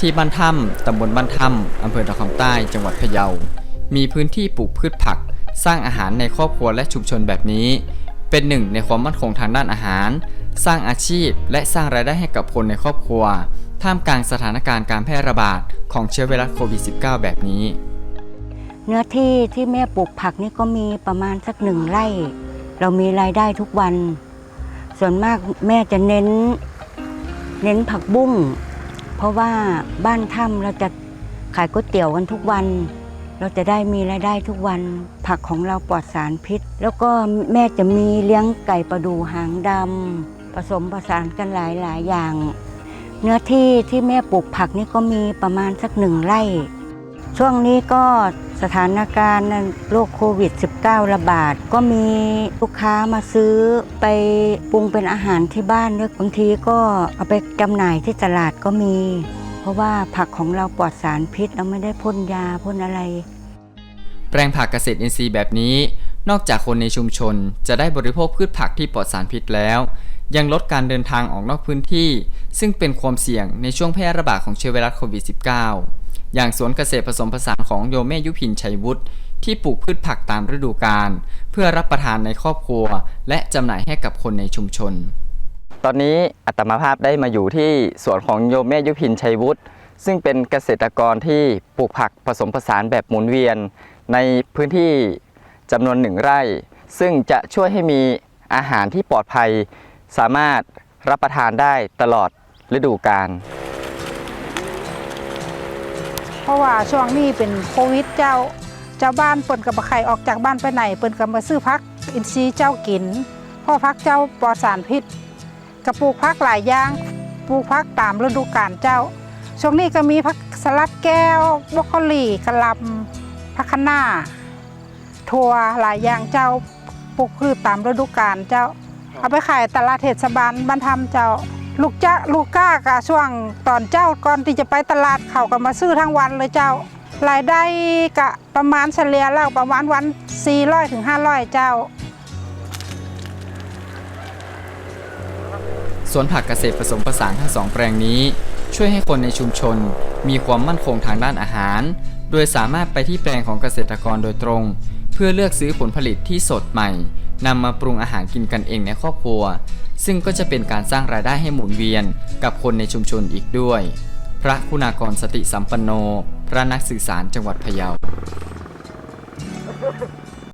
ที่บ้านถ้ำตำบลบ้านถ้ำอำเภอตะคองใต้จังหวัดพะเยา มีพื้นที่ปลูกพืชผัก สร้างอาหารในครอบครัวและชุมชนแบบนี้ เป็นหนึ่งในความมั่นคงทางด้านอาหาร สร้างอาชีพและสร้างรายได้ให้กับคนในครอบครัว ท่ามกลางสถานการณ์การแพร่ระบาดของเชื้อไวรัสโควิด -19 แบบนี้ เนื้อที่ที่แม่ปลูกผักนี่ก็มีประมาณสักหนึ่งไร่ เรามีรายได้ทุกวัน ส่วนมากแม่จะเน้น เน้นผักบุ้ง เพราะว่าบ้านถ้ำเราจะขายก๋วยเตี๋ยวกันทุกวัน เราจะได้มีรายได้ทุกวัน ผักของเราปลอดสารพิษ แล้วก็แม่จะมีเลี้ยงไก่ประดูหางดำผสมผสานกันหลายหลายๆอย่าง เนื้อที่ที่แม่ปลูกผักนี่ก็มีประมาณสักหนึ่งไร่ ช่วงนี้ก็ สถานการณ์โรคโควิด -19 ระบาด ก็มีลูกค้ามาซื้อไปปรุงเป็นอาหารที่บ้านด้วยบางทีก็เอาไปจำหน่ายที่ตลาดก็มี เพราะว่าผักของเราปลอดสารพิษเราไม่ได้พ่นยาพ่นอะไร แปลงผักเกษตรอินทรีย์แบบนี้ นอกจากคนในชุมชนจะได้บริโภคพืชผักที่ปลอดสารพิษแล้ว ยังลดการเดินทางออกนอกพื้นที่ ซึ่งเป็นความเสี่ยงในช่วงแพร่ระบาดของเชื้อไวรัสโควิด -19 อย่างสวนเกษตรผสมผสานของโยเมยุพินชัยวุฒิที่ปลูกพืชผักตามฤดูกาลเพื่อรับประทานในครอบครัว และจำหน่ายให้กับคนในชุมชน ตอนนี้อัตมาภาพได้มาอยู่ที่สวนของโยเมยุพินชัยวุฒิซึ่งเป็นเกษตรกรที่ปลูกผักผสมผสานแบบหมุนเวียน ในพื้นที่จำนวนหนึ่งไร่ ซึ่งจะช่วยให้มีอาหารที่ปลอดภัย สามารถรับประทานได้ตลอดฤดูกาล ราะว่าช่วงนี้เป็นโควิดเจ้าเจ้าบ้านเปิ่นกับไข่ออกจากบ้านไปไหนเปิ่นกับมาซื้อพักอินทรีย์เจ้ากินพราะพักเจ้าปลอดสารพิษกระปลูกพักหลายอย่างปลูกพักตามฤดูกาลเจ้า ช่วงนี้ก็มีพักสลัดแก้วบรอกโคลีกระลำพักคะน้าถั่วหลายอย่างเจ้าปลูกพืชตามฤดูกาลเจ้า เอาไปขายตลาดเทศบาลบ้านทำเจ้า ลูกจ้าลูกก้ากะช่วงตอนเจ้าก่อนที่จะไปตลาดเขาก็มาซื้อทั้งวันเลยเจ้ารายได้กะประมาณเฉลี่ยแล้วประมาณวัน 400ถึง500 เจ้า สวนผักเกษตรผสมผสานทั้งสองแปลงนี้ ช่วยให้คนในชุมชน มีความมั่นคงทางด้านอาหาร โดยสามารถไปที่แปลงของเกษตรกรโดยตรง เพื่อเลือกซื้อผลผลิตที่สดใหม่ นำมาปรุงอาหารกินกันเองในครอบครัว ซึ่งก็จะเป็นการสร้างรายได้ให้หมุนเวียนกับคนในชุมชนอีกด้วย พระคุณากรสติสัมปันโน พระนักสื่อสารจังหวัดพะเยา